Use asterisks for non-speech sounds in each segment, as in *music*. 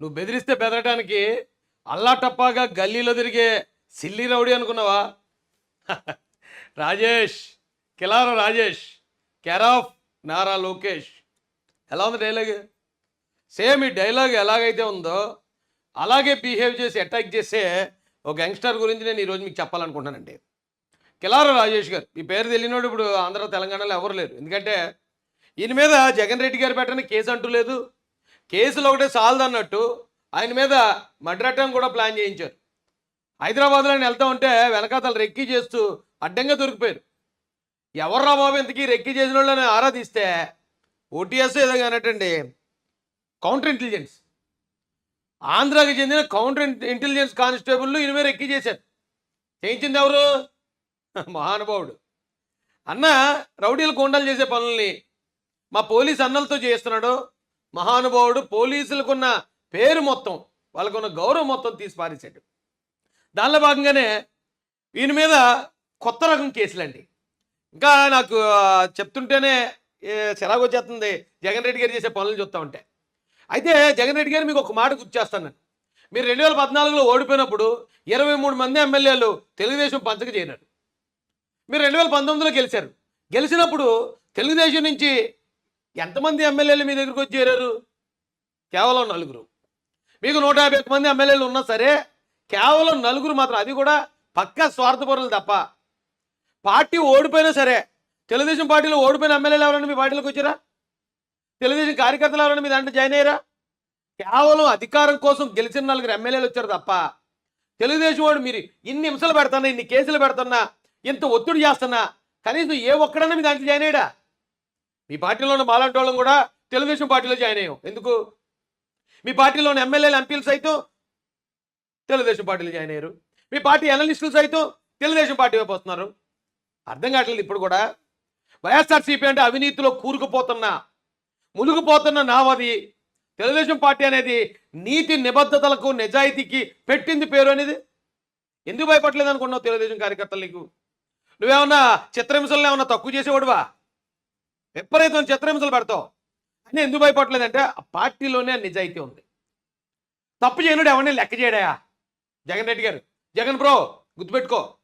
నువ్వు బెదిరిస్తే బెదరటానికి అల్లాటప్పాగా గల్లీలో తిరిగే సిల్లి రౌడీ అనుకున్నావా? *laughs* రాజేష్ కిలార రాజేష్ కెరాఫ్ నారా లోకేష్. ఎలా ఉంది డైలాగ్? సేమ్ ఈ డైలాగ్ ఎలాగైతే ఉందో అలాగే బిహేవ్ చేసి అటాక్ చేసే ఒక యంగ్స్టర్ గురించి నేను ఈరోజు మీకు చెప్పాలనుకుంటానండి కిలార రాజేష్ గారు ఈ పేరు తెలియనోడు ఇప్పుడు ఆంధ్ర తెలంగాణలో ఎవరు లేరు. ఎందుకంటే ఈయన మీద జగన్ రెడ్డి గారు పెట్టని కేసు అంటూ లేదు. కేసులు ఒకటే సాలదు అన్నట్టు ఆయన మీద మడ్రటం కూడా ప్లాన్ చేయించారు. హైదరాబాద్లో ఆయన వెళ్తా ఉంటే వెనకాతలు రెక్కి చేస్తూ అడ్డంగా దొరికిపోయారు. ఎవర్రా బాబు ఇంతకీ రెక్కి చేసిన వాళ్ళని ఆరాధిస్తే ఓటీఎస్ ఏదో అన్నట్టండి కౌంటర్ ఇంటెలిజెన్స్ ఆంధ్రాకి చెందిన కౌంటర్ ఇంటెలిజెన్స్ కానిస్టేబుల్ ఈయన మీద రెక్కి చేశారు. చేయించింది ఎవరు? *laughs* మహానుభావుడు. అన్న రౌడీలు కొండలు చేసే పనుల్ని మా పోలీస్ అన్నలతో చేస్తున్నాడు మహానుభావుడు పోలీసులకున్న పేరు మొత్తం వాళ్ళకున్న గౌరవం మొత్తం తీసి పారేశాడు. దానిలో భాగంగానే ఈయన మీద కొత్త రకం కేసులండి. ఇంకా నాకు చెప్తుంటేనే చిరాకు వచ్చేస్తుంది. జగన్ రెడ్డి గారు చేసే పనులు చూస్తూ ఉంటే. అయితే జగన్ రెడ్డి గారు మీకు ఒక మాట గుర్తు నేను మీరు రెండు వేల పద్నాలుగులో ఓడిపోయినప్పుడు ఇరవై మూడు మంది ఎమ్మెల్యేలు తెలుగుదేశం పంచక చేరినారు. మీరు రెండు వేల పంతొమ్మిదిలో గెలిచారు. గెలిచినప్పుడు తెలుగుదేశం నుంచి ఎంతమంది ఎమ్మెల్యేలు మీ దగ్గరికి వచ్చి చేరారు? కేవలం నలుగురు. మీకు నూట యాభై మంది ఎమ్మెల్యేలు ఉన్నా సరే కేవలం నలుగురు మాత్రం అది కూడా పక్కా స్వార్థపరులు తప్ప. పార్టీ ఓడిపోయినా సరే తెలుగుదేశం పార్టీలో ఓడిపోయిన ఎమ్మెల్యేలు ఎవరైనా మీ పార్టీలోకి వచ్చారా? తెలుగుదేశం కార్యకర్తలు ఎవరైనా మీ దాంట్లో జాయిన్ అయ్యారా? కేవలం అధికారం కోసం గెలిచిన నలుగురు ఎమ్మెల్యేలు వచ్చారు తప్ప. తెలుగుదేశం వాడు మీరు ఇన్ని హింసలు పెడుతున్నా ఇన్ని కేసులు పెడుతున్నా ఇంత ఒత్తిడి చేస్తున్నా కనీసం ఏ ఒక్కడన్నా మీ దాంట్లో జాయిన్ అయ్యాడా? మీ పార్టీలో ఉన్న మాలాంటి వాళ్ళం కూడా తెలుగుదేశం పార్టీలో జాయిన్ అయ్యాం. ఎందుకు? మీ పార్టీలో ఉన్న ఎమ్మెల్యేలు ఎంపీలు సైతం తెలుగుదేశం పార్టీలో జాయిన్ అయ్యారు. మీ పార్టీ అనలిస్టులు సైతం తెలుగుదేశం పార్టీ వైపు వస్తున్నారు. అర్థం కావట్లేదు ఇప్పుడు కూడా. వైఎస్ఆర్సీపీ అంటే అవినీతిలో కూరుకుపోతున్న మునిగిపోతున్న నావది. తెలుగుదేశం పార్టీ అనేది నీతి నిబద్ధతలకు నిజాయితీకి పెట్టింది పేరు అనేది. ఎందుకు భయపడలేదు అనుకున్నావు తెలుగుదేశం కార్యకర్తలు నీకు? నువ్వేమన్నా చిత్రహింసలను ఏమన్నా తక్కువ చేసేవాడువా? విపరీతం చిత్రహింసలు పెడతావు. అని ఎందుకు భయపడలేదంటే ఆ పార్టీలోనే నిజాయితీ ఉంది. తప్పు చేయనుడు ఎవరిని లెక్క చేయడాయా జగన్ రెడ్డి గారు. జగన్ బ్రో గుర్తుపెట్టుకో.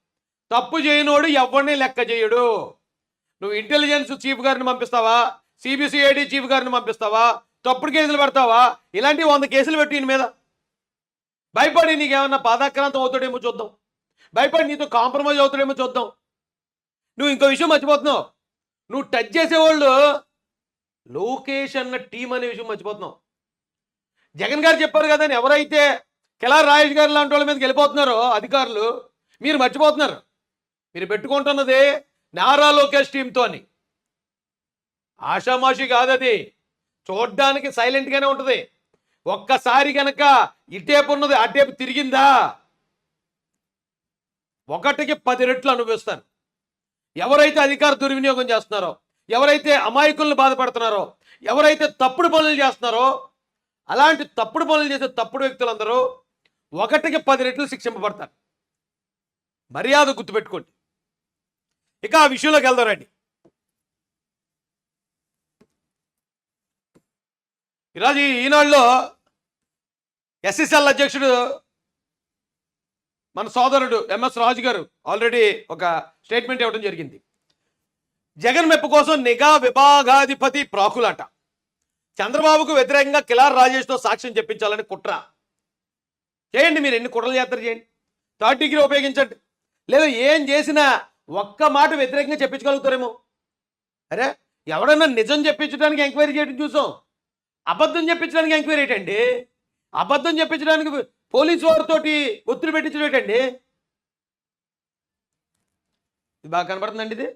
తప్పు చేయనోడు ఎవరిని లెక్క చేయడు. నువ్వు ఇంటెలిజెన్స్ చీఫ్ గారిని పంపిస్తావా? సిబిసిఐడి చీఫ్ గారిని పంపిస్తావా? తప్పుడు కేసులు పెడతావా? ఇలాంటి వంద కేసులు పెట్టి ఈయన మీద. భయపడి నీకేమన్నా పాదాక్రాంతం అవుతాడేమో చూద్దాం. భయపడి నీతో కాంప్రమైజ్ అవుతాడేమో చూద్దాం. నువ్వు ఇంకో విషయం మర్చిపోతున్నావు. నువ్వు టచ్ చేసేవాళ్ళు లోకేష్ అన్న టీం అనే విషయం మర్చిపోతున్నావు. జగన్ గారు చెప్పారు కదా ఎవరైతే కెలార్ రాజేష్ గారు లాంటి వాళ్ళ మీదకి వెళ్ళిపోతున్నారో అధికారులు మీరు మర్చిపోతున్నారు. మీరు పెట్టుకుంటున్నది నారా లోకేష్ టీంతో అని. ఆషామాషి కాదది చూడ్డానికి సైలెంట్గానే ఉంటుంది. ఒక్కసారి కనుక ఇటేపు ఉన్నది అటేపు తిరిగిందా? ఒకటికి పది రెట్లు అనుభవిస్తాను. ఎవరైతే అధికార దుర్వినియోగం చేస్తున్నారో ఎవరైతే అమాయకులను బాధపడుతున్నారో ఎవరైతే తప్పుడు పనులు చేస్తున్నారో అలాంటి తప్పుడు పనులు చేసే తప్పుడు వ్యక్తులందరూ ఒకటికి పది రెట్లు శిక్షింపబడతారు. మర్యాద గుర్తుపెట్టుకోండి. ఇక ఆ విషయంలోకి వెళ్దాం రండి. ఈరోజు ఈనాడులో ఎస్ఎస్ఎల్ అధ్యక్షుడు మన సోదరుడు ఎంఎస్ రాజు గారు ఆల్రెడీ ఒక స్టేట్మెంట్ ఇవ్వడం జరిగింది. జగన్ మెప్పు కోసం నిఘా విభాగాధిపతి ప్రాకులాట. చంద్రబాబుకు వ్యతిరేకంగా కిలార్ రాజేష్తో సాక్ష్యం చెప్పించాలని కుట్ర. చేయండి మీరు ఎన్ని కుట్రలు యాత్ర చేయండి. థర్డ్ డిగ్రీ ఉపయోగించండి. లేదా ఏం చేసినా ఒక్క మాట వ్యతిరేకంగా చెప్పించగలుగుతారేమో. అరే ఎవడన్నా నిజం చెప్పించడానికి ఎంక్వైరీ చేయడం చూసాం. అబద్ధం చెప్పించడానికి ఎంక్వైరీ ఏంటండి? అబద్ధం చెప్పించడానికి పోలీసు వారితో ఒత్తిడి పెట్టించడం ఏంటండి? ఇది బాగా కనబడుతుందండి ఇది.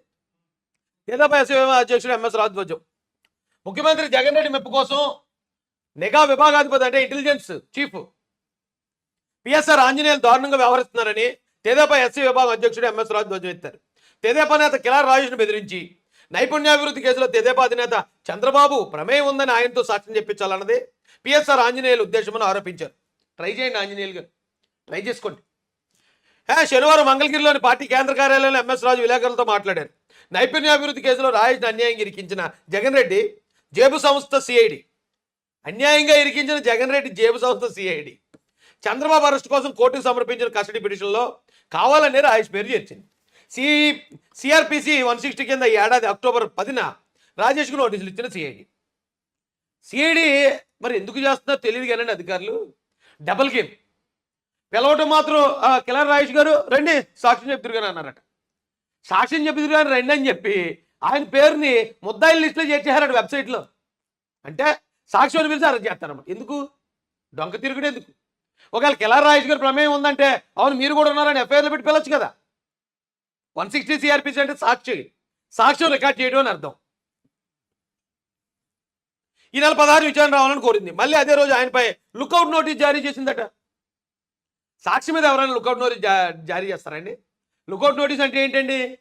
ఏదాపా అధ్యక్షుడు ఎంఎస్ రాజ్వజం ముఖ్యమంత్రి జగన్ రెడ్డి మెప్పు కోసం నిఘా విభాగాధిపతి అంటే ఇంటెలిజెన్స్ చీఫ్ పిఎస్ఆర్ ఆంజనేయులు దారుణంగా వ్యవహరిస్తున్నారని తెదేపా ఎస్సీ విభాగం అధ్యక్షుడు ఎంఎస్ రాజు ధ్వజం ఎత్తారు. తెదేపా నేత కిలార్ రాజేష్ను బెదిరించి నైపుణ్యాభివృద్ధి కేసులో తెదేపా అధినేత చంద్రబాబు ప్రమేయం ఉందని ఆయనతో సాక్ష్యం చెప్పించాలన్నది పిఎస్ఆర్ ఆంజనేయులు ఉద్దేశమని ఆరోపించారు. ట్రై చేయండి ఆంజనేయులు గారు. ట్రై చేసుకోండి. శనివారం మంగళగిరిలోని పార్టీ కేంద్ర కార్యాలయంలో ఎంఎస్ రాజు విలేకరులతో మాట్లాడారు. నైపుణ్యాభివృద్ధి కేసులో రాజేష్ను అన్యాయం ఇరికించిన జగన్ రెడ్డి జేబు సంస్థ సిఐడి. అన్యాయంగా ఇరికించిన జగన్ రెడ్డి జేబు సంస్థ సిఐడి. చంద్రబాబు అరెస్ట్ కోసం కోర్టుకు సమర్పించిన కస్టడీ పిటిషన్లో కావాలనే రాజేష్ పేరు చేర్చింది. సి సిఆర్పిసి వన్ సిక్స్టీ కింద ఈ ఏడాది అక్టోబర్ పదిన రాజేష్కు నోటీసులు ఇచ్చిన సిఐడి. సిఐడి మరి ఎందుకు చేస్తున్నారో తెలియదు కానీ అధికారులు. Double game. పిలవటం మాత్రం కిలార్ రాజేష్ గారు రండి సాక్ష్యం చెప్తురు కానీ అన్నారట. సాక్ష్యం చెప్తురు కానీ రండి అని చెప్పి ఆయన పేరుని ముద్దాయిల లిస్టులో చేర్చేశారట వెబ్సైట్లో. అంటే సాక్ష్యం పిలిచి అరెస్ట్ చేస్తారన్నమాట. ఎందుకు? డొంక తిరుగుడు ఎందుకు? ఒకవేళ కిలార్ రాజేష్ గారు ప్రమేయం ఉందంటే అవును మీరు కూడా ఉన్నారని ఎఫ్ఐఆర్లో పెట్టి పిలవచ్చు కదా. వన్ సిక్స్టీ సిఆర్పిసి అంటే సాక్షి. సాక్ష్యం రికార్డ్ చేయడం అని అర్థం. ఈ నెల పదహారు విచారణ రావాలని కోరింది. మళ్ళీ అదే రోజు ఆయనపై లుకౌట్ నోటీస్ జారీ చేసిందట. సాక్షి మీద ఎవరైనా లుకౌట్ నోటీస్ జా- జారీ చేస్తారండి లుకౌట్ నోటీస్ అంటే ఏంటండి?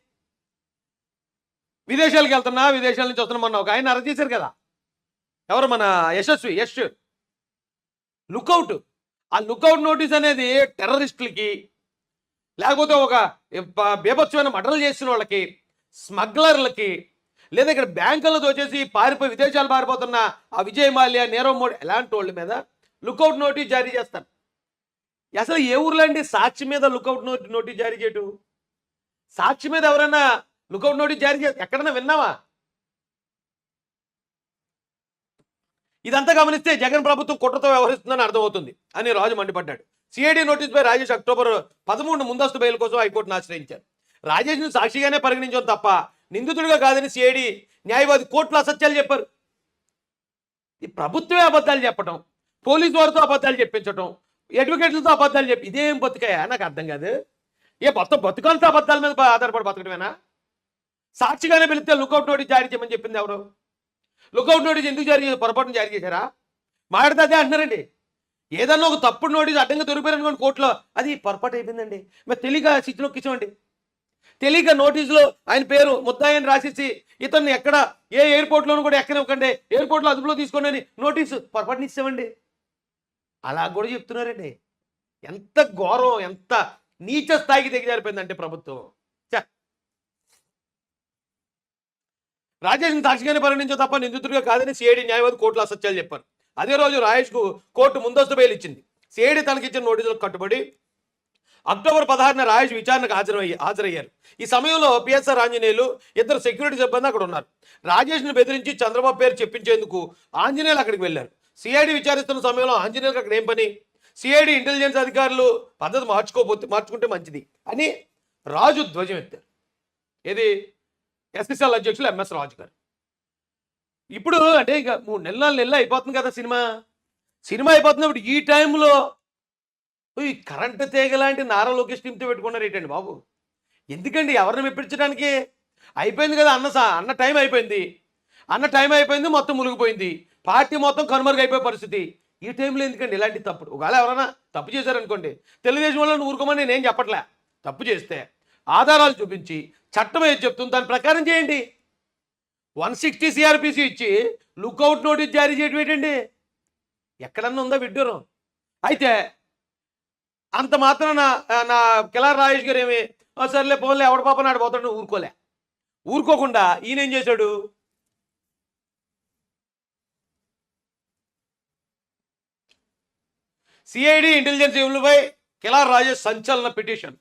విదేశాలకు వెళ్తున్నా విదేశాల నుంచి వస్తున్నా మొన్న ఒక ఆయన అరెస్ట్ చేశారు కదా. ఎవరు మన యశస్వి యశ్ లుకౌట్ ఆ లుకౌట్ నోటీస్ అనేది టెర్రరిస్టులకి లేకపోతే ఒక ప- బీభత్సమైన మటలు చేసిన వాళ్ళకి స్మగ్లర్లకి లేదా ఇక్కడ బ్యాంకులతో దోచేసి పారిపోయి విదేశాలు పారిపోతున్న ఆ విజయ్ మాల్యా నీరవ్ మోడీ ఎలాంటి వాళ్ళ మీద లుకౌట్ నోటీస్ జారీ చేస్తారు. అసలు ఏ ఊర్లో అండి సాక్షి మీద లుకౌట్ నోటీ నోటీస్ జారీ చేయటం? సాక్షి మీద ఎవరైనా లుకౌట్ నోటీస్ జారీ చేస్తారు ఎక్కడన్నా విన్నావా? ఇదంతా గమనిస్తే జగన్ ప్రభుత్వం కుట్రతో వ్యవహరిస్తుందని అర్థమవుతుంది అని రాజు మండిపడ్డాడు. సిఐడి నోటీస్పై రాజేష్ అక్టోబర్ పదమూడు ముందస్తు బెయిల్ కోసం హైకోర్టును ఆశ్రయించారు. రాజేష్ను సాక్షిగానే పరిగణించడం తప్ప నిందితుడిగా కాదని సిఐడి న్యాయవాది కోర్టులో అసత్యాలు చెప్పారు. ఈ ప్రభుత్వమే అబద్ధాలు చెప్పటం పోలీసు వారితో అబద్ధాలు చెప్పించడం అడ్వకేట్లతో అబద్ధాలు చెప్పి ఇదేం బతుకాయా నాకు అర్థం కాదు. ఏ మొత్తం బతుకాలతో అబద్ధాల మీద ఆధారపడి బతకడమేనా సాక్షిగానే పిలిస్తే లుకౌట్ నోటీస్ జారీ చేయమని చెప్పింది ఎవరు? లుకౌట్ నోటీస్ ఎందుకు జారీ చేశారు? పొరపాటున జారీ చేశారా? మాట్లాడితే అదే అంటున్నారండి. ఏదన్నా ఒక తప్పుడు నోటీస్ అడ్డంగా దొరికిపోయారనుకోండి కోర్టులో అది పొరపాటు అయిపోయిందండి. మరి తెలియక శిక్షలోకి ఇచ్చామండి తెలియక నోటీసులో ఆయన పేరు ముద్దాయని రాసేసి ఇతన్ని ఎక్కడ ఏ ఎయిర్పోర్ట్లోనూ కూడా ఎక్కనివ్వకండి ఎయిర్పోర్ట్లో అదుపులో తీసుకోండి అని నోటీసు పొరపాటుని ఇచ్చామండి అలా కూడా చెప్తున్నారండి. ఎంత ఘోరం ఎంత నీచ స్థాయికి దిగజారిపోయిందంటే ప్రభుత్వం. రాజేష్ని సాక్షిగానే పరిగణించో తప్ప నిందితుడిగా కాదని సిఐడి న్యాయవాది కోర్టులో అసత్యాలు చెప్పారు. అదే రోజు రాజేష్కు కోర్టు ముందస్తు బెయిల్ ఇచ్చింది సిఐడి తనకిచ్చిన నోటీసులకు కట్టుబడి అక్టోబర్ పదహారున రాయేష్ విచారణకు హాజరయ్యి హాజరయ్యారు. ఈ సమయంలో పిఎస్ఆర్ ఆంజనేయులు ఇద్దరు సెక్యూరిటీ సిబ్బంది అక్కడ ఉన్నారు. రాజేష్ను బెదిరించి చంద్రబాబు పేరు చెప్పించేందుకు ఆంజనేయులు అక్కడికి వెళ్ళారు. సిఐడి విచారిస్తున్న సమయంలో ఆంజనేయులకు అక్కడ ఏం పని? సిఐడి ఇంటెలిజెన్స్ అధికారులు పద్ధతి మార్చుకోపోతే మార్చుకుంటే మంచిది అని రాజు ధ్వజం ఎత్తారు. ఏది? ఎస్ఎస్ఎల్ అధ్యక్షులు ఎంఎస్ రాజు గారు. ఇప్పుడు అంటే ఇంకా మూడు నెలలు నెలలు అయిపోతుంది కదా సినిమా. సినిమా అయిపోతున్నప్పుడు ఈ టైంలో ఈ కరెంటు తీగ లాంటి నారా లోకేష్ టీంతో పెట్టుకున్నారు ఏంటండి బాబు? ఎందుకండి ఎవరిని మెప్పించడానికి? అయిపోయింది కదా అన్న సా- అన్న టైం అయిపోయింది. అన్న టైం అయిపోయింది మొత్తం మునిగిపోయింది. పార్టీ మొత్తం కనుమరుగు అయిపోయే పరిస్థితి. ఈ టైంలో ఎందుకండి ఇలాంటి తప్పుడు? ఒకవేళ ఎవరైనా తప్పు చేశారనుకోండి తెలుగుదేశం వాళ్ళని ఊరుకోమని నేను చెప్పట్లే. తప్పు చేస్తే ఆధారాలు చూపించి చట్టం ఏది చెప్తుంది దాని ప్రకారం చేయండి. వన్ సిక్స్టీ సిఆర్పిసి ఇచ్చి లుక్అవుట్ నోటీస్ జారీ చేయడం ఏంటండి? ఎక్కడన్నా ఉందా విడ్డూరం? అయితే అంత మాత్రం నా నా కిలార్ రాజేష్ గారు ఏమి సర్లే పోన్లే ఎవడ పాప నాడు పోతాడు ఊరుకోలే. ఊరుకోకుండా ఈయన ఏం చేశాడు? సిఐడి ఇంటెలిజెన్స్ ఎవులపై కిలార్ రాజేష్ సంచలన పిటిషన్.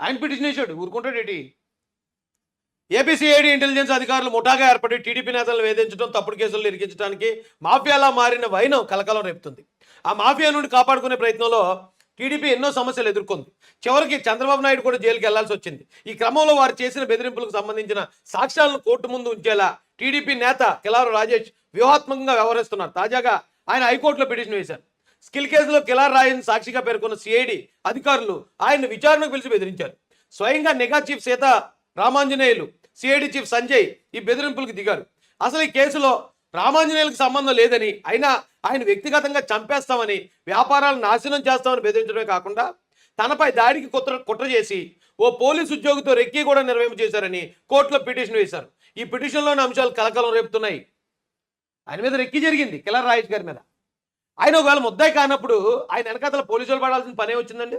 ఆయన పిటిషన్ వేశాడు ఊరుకుంటాడు ఏపీసీఐడి ఇంటెలిజెన్స్ అధికారులు ముఠాగా ఏర్పడి టీడీపీ నేతలను వేధించడం తప్పుడు కేసులు ఇరికించడానికి మాఫియాలా మారిన వైనం కలకలం రేపుతుంది. ఆ మాఫియా నుండి కాపాడుకునే ప్రయత్నంలో టీడీపీ ఎన్నో సమస్యలు ఎదుర్కొంది. చివరికి చంద్రబాబు నాయుడు కూడా జైలుకి వెళ్ళాల్సి వచ్చింది. ఈ క్రమంలో వారు చేసిన బెదిరింపులకు సంబంధించిన సాక్ష్యాలను కోర్టు ముందు ఉంచేలా టీడీపీ నేత కిలారు రాజేష్ వ్యూహాత్మకంగా వ్యవహరిస్తున్నారు. తాజాగా ఆయన హైకోర్టులో పిటిషన్ వేశారు. స్కిల్ కేసులో కిలార్ రాయన్ సాక్షిగా పేర్కొన్న సిఐడి అధికారులు ఆయన్ని విచారణకు పిలిచి బెదిరించారు. స్వయంగా నిఘా chief Seetha Ramanjaneyulu CID chief Sanjay ఈ బెదిరింపులకు దిగారు. అసలు ఈ కేసులో రామాంజనేయులకు సంబంధం లేదని అయినా ఆయన వ్యక్తిగతంగా చంపేస్తామని వ్యాపారాలు నాశనం చేస్తామని బెదిరించడమే కాకుండా తనపై దాడికి కుట్ర కుట్ర చేసి ఓ పోలీసు ఉద్యోగితో రెక్కి కూడా నిర్వహణ చేశారని కోర్టులో పిటిషన్ వేశారు. ఈ పిటిషన్లోని అంశాలు కలకలం రేపుతున్నాయి. ఆయన మీద రెక్కి జరిగింది కిలర్ రాజేష్ గారి మీద. ఆయన ఒకవేళ ముద్దాయి కానప్పుడు ఆయన వెనకాతల పోలీసులు పడాల్సిన పనే వచ్చిందండి?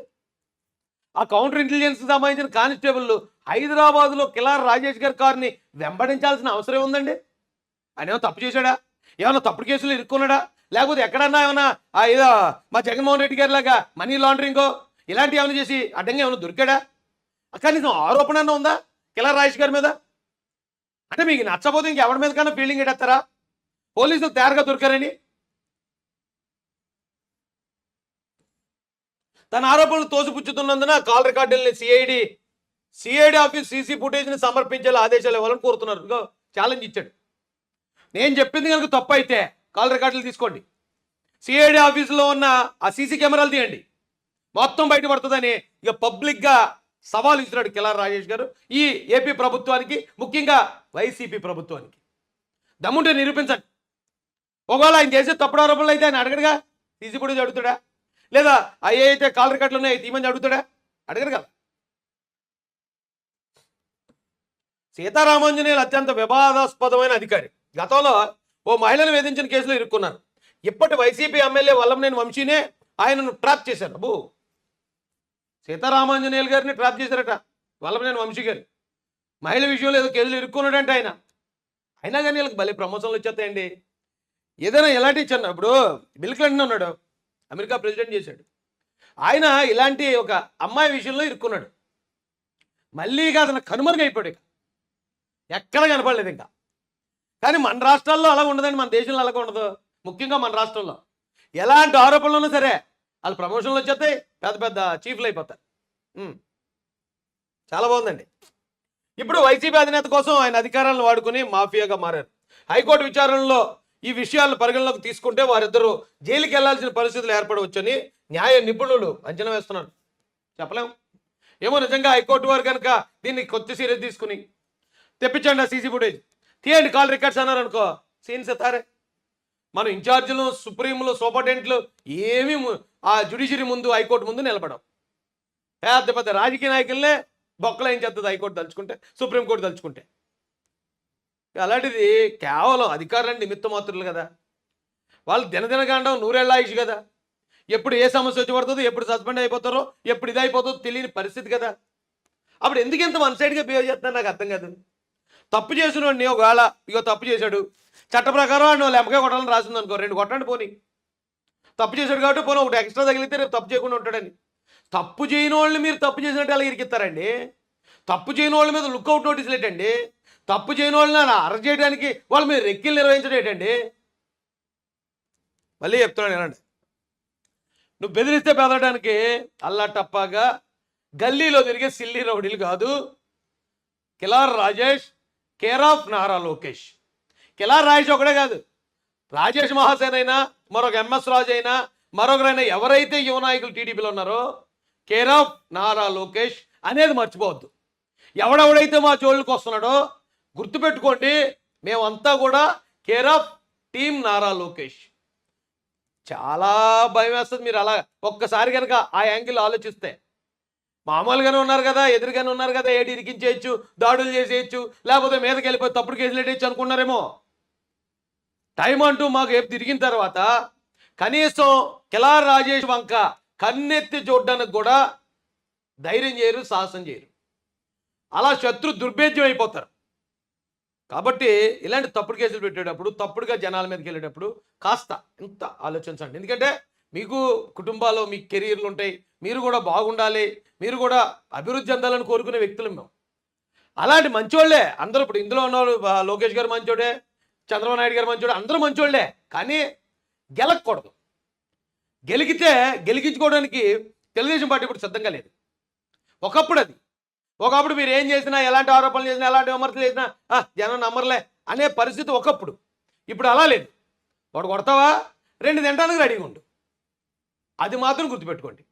ఆ కౌంటర్ ఇంటెలిజెన్స్ సంబంధించిన కానిస్టేబుల్ హైదరాబాద్లో కిలార్ రాజేష్ గారి కారుని వెంబడించాల్సిన అవసరం ఉందండి? ఆయన ఏమో తప్పు చేశాడా? ఏమైనా తప్పుడు కేసులు ఇరుక్కున్నాడా? లేకపోతే ఎక్కడన్నా ఏమైనా ఏదో మా జగన్మోహన్ రెడ్డి గారి లాగా మనీ లాండరింగో ఇలాంటివి ఏమైనా చేసి అడ్డంగా ఏమైనా దొరికాడా? కనీసం ఆరోపణ అన్న ఉందా? కిలా రాజేష్ గారి మీద? అంటే మీకు నచ్చపోతే ఇంకెవరి మీద కన్నా ఫీల్డింగ్ ఎడతారా పోలీసులు తయారుగా దొరికారని? తన ఆరోపణలు తోసిపుచ్చుతున్నందున కాల్ రికార్డుల్ని సిఐడి సిఐడి ఆఫీస్ సీసీ ఫుటేజ్ని సమర్పించేలా ఆదేశాలు ఇవ్వాలని కోరుతున్నారు. ఛాలెంజ్ ఇచ్చాడు. నేను చెప్పింది కనుక తప్పు అయితే కాల్ రికార్డులు తీసుకోండి. సిఐడి ఆఫీసులో ఉన్న ఆ సీసీ కెమెరాలు తీయండి. మొత్తం బయటపడుతుందని ఇక పబ్లిక్గా సవాల్ ఇస్తున్నాడు కిలార్ రాజేష్ గారు ఈ ఏపీ ప్రభుత్వానికి ముఖ్యంగా వైసీపీ ప్రభుత్వానికి. దమ్ముంటే నిరూపించండి. ఒకవేళ ఆయన చేసే తప్పుడు ఆరోపణలు అయితే ఆయన అడగడుగా. CC footage అడుగుతాడా? లేదా అవి అయితే కాల్ రికార్డులు ఉన్నాయి తీయమని అడుగుతాడా? అడగడు కదా. సీతారామాంజనేయులు అత్యంత వివాదాస్పదమైన అధికారి. గతంలో ఓ మహిళను వేధించిన కేసులో ఇరుక్కున్నారు. ఇప్పటి వైసీపీ ఎమ్మెల్యే వల్లంనేని వంశీనే ఆయనను ట్రాప్ చేశారు. అబ్బు! సీతారామాంజనేయులు గారిని ట్రాప్ చేశారట వల్లభనేని వంశీ గారు. మహిళ విషయంలో ఏదో కేసులు ఇరుక్కున్నాడంటే ఆయన. అయినా కానీ వీళ్ళకి భలే ప్రమోషన్లు వచ్చేస్తాయండి. ఏదైనా ఎలాంటి ఇచ్చాను ఇప్పుడు బిల్ క్లింటన్ ఉన్నాడు. అమెరికా ప్రెసిడెంట్ చేశాడు. ఆయన ఇలాంటి ఒక అమ్మాయి విషయంలో ఇరుక్కున్నాడు. మళ్ళీ ఇక అతను కనుమరుగైపోయాడు ఇక. ఎక్కడ కనపడలేదు ఇంకా. కానీ మన రాష్ట్రాల్లో అలా ఉండదండి మన దేశంలో అలాగ ఉండదు. ముఖ్యంగా మన రాష్ట్రంలో. ఎలాంటి ఆరోపణలు ఉన్నా సరే వాళ్ళు ప్రమోషన్లు వచ్చేస్తాయి పెద్ద పెద్ద చీఫ్లు అయిపోతారు. చాలా బాగుందండి. ఇప్పుడు వైసీపీ అధినేత కోసం ఆయన అధికారాలను వాడుకుని మాఫియాగా మారారు. హైకోర్టు విచారణలో ఈ విషయాలను పరిగణలోకి తీసుకుంటే వారిద్దరూ జైలుకి వెళ్ళాల్సిన పరిస్థితులు ఏర్పడవచ్చని న్యాయ నిపుణులు అంచనా వేస్తున్నారు. చెప్పలేము ఏమో నిజంగా హైకోర్టు వారు కనుక దీన్ని కొత్త సీరియస్ తీసుకుని తెప్పించండి ఆ సీసీ ఫుటేజ్. తీయండి కాల్ రికార్డ్స్ అన్నారు అనుకో. సీన్స్ ఎత్తారే మనం ఇన్ఛార్జీలు సుప్రీంలు సూపరింటెండెంట్లు ఏమీ ఆ జ్యుడిషియరీ ముందు హైకోర్టు ముందు నిలబడం పెద్ద పెద్ద రాజకీయ నాయకులనే బొక్కలు ఏం చేస్తుంది హైకోర్టు తలుచుకుంటే సుప్రీంకోర్టు తలుచుకుంటే. అలాంటిది కేవలం అధికారులు నిమిత్త మాత్రులు కదా. వాళ్ళు దినదినగాండం నూరేళ్ళ ఆయుష్ కదా. ఎప్పుడు ఏ సమస్య వచ్చి పడుతుందో ఎప్పుడు సస్పెండ్ అయిపోతారో ఎప్పుడు ఇది అయిపోతుందో తెలియని పరిస్థితి కదా. అప్పుడు ఎందుకు ఇంత వన్ సైడ్గా బిహేవ్ చేస్తున్నారు నాకు అర్థం కాదు. తప్పు చేసిన వాడిని ఒకవేళ ఇగో తప్పు చేశాడు చట్ట ప్రకారం వాడిని లెంపకాయ కొట్టాలని రాసింది అనుకో రెండు కొట్టండి పోనీ. తప్పు చేశాడు కాబట్టి పోనీ ఒకటి ఎక్స్ట్రా తగిలితే రేపు తప్పు చేయకుండా ఉంటాడని. తప్పు చేయని వాళ్ళని మీరు తప్పు చేసినట్టు అలా ఇరికిస్తారండి. తప్పు చేయని వాళ్ళ మీద లుక్అవుట్ నోటీసులు ఏంటండి? తప్పు చేయని వాళ్ళని అరెస్ట్ చేయడానికి వాళ్ళ మీద రెక్కిలు నిర్వహించడం ఏంటండి? మళ్ళీ చెప్తున్నాను ఏనండి నువ్వు బెదిరిస్తే బెదరడానికి అల్లా టప్పాగా గల్లీలో తిరిగే సిల్లీ రౌడీలు కాదు. కిలార్ రాజేష్ కేర్ ఆఫ్ నారా లోకేష్ కిలా రాజేష్ ఒకడే కాదు. రాజేష్ మహాసేన్ అయినా మరొక ఎంఎస్ రాజు అయినా మరొకరైనా ఎవరైతే యువ నాయకులు టీడీపీలో ఉన్నారో కేర్ ఆఫ్ నారా లోకేష్ అనేది మర్చిపోవద్దు. ఎవడెవడైతే మా జోళ్ళకి వస్తున్నాడో గుర్తుపెట్టుకోండి మేమంతా కూడా care of team Nara Lokesh చాలా భయం వేస్తుంది మీరు అలా ఒక్కసారి కనుక ఆ యాంగిల్ ఆలోచిస్తే. మామూలుగానే ఉన్నారు కదా ఎదురుగానే ఉన్నారు కదా ఏడు ఇరికించేయచ్చు దాడులు చేసేయచ్చు లేకపోతే మీదకి వెళ్ళిపోయి తప్పుడు కేసులు పెట్టేయచ్చు అనుకున్నారేమో. టైం అంటూ మాకు ఏపు తిరిగిన తర్వాత కనీసం కిలార్ రాజేష్ వంక కన్నెత్తి చూడడానికి కూడా ధైర్యం చేయరు సాహసం చేయరు. అలా శత్రు దుర్భేద్యం అయిపోతారు. కాబట్టి ఇలాంటి తప్పుడు కేసులు పెట్టేటప్పుడు తప్పుడుగా జనాల మీదకి వెళ్ళేటప్పుడు కాస్త ఇంత ఆలోచించండి. ఎందుకంటే మీకు కుటుంబాల్లో మీ కెరీర్లు ఉంటాయి మీరు కూడా బాగుండాలి మీరు కూడా అభివృద్ధి చెందాలని కోరుకునే వ్యక్తులు మేము. అలాంటి మంచోళ్ళే అందరూ ఇప్పుడు ఇందులో ఉన్నవాళ్ళు లోకేష్ గారు మంచోడే చంద్రబాబు నాయుడు గారు మంచోడే అందరూ మంచోళ్ళే కానీ గెలకూడదు. గెలిగితే గెలిగించుకోవడానికి తెలుగుదేశం పార్టీ ఇప్పుడు సిద్ధంగా లేదు. ఒకప్పుడు అది. ఒకప్పుడు మీరు ఏం చేసినా ఎలాంటి ఆరోపణలు చేసినా ఎలాంటి విమర్శలు చేసినా జనం నమ్మర్లే అనే పరిస్థితి ఒకప్పుడు. ఇప్పుడు అలా లేదు. వాడు కొడతావా? రెండు తినడానికి రెడీగా ఉండు. అది మాత్రం గుర్తుపెట్టుకోండి.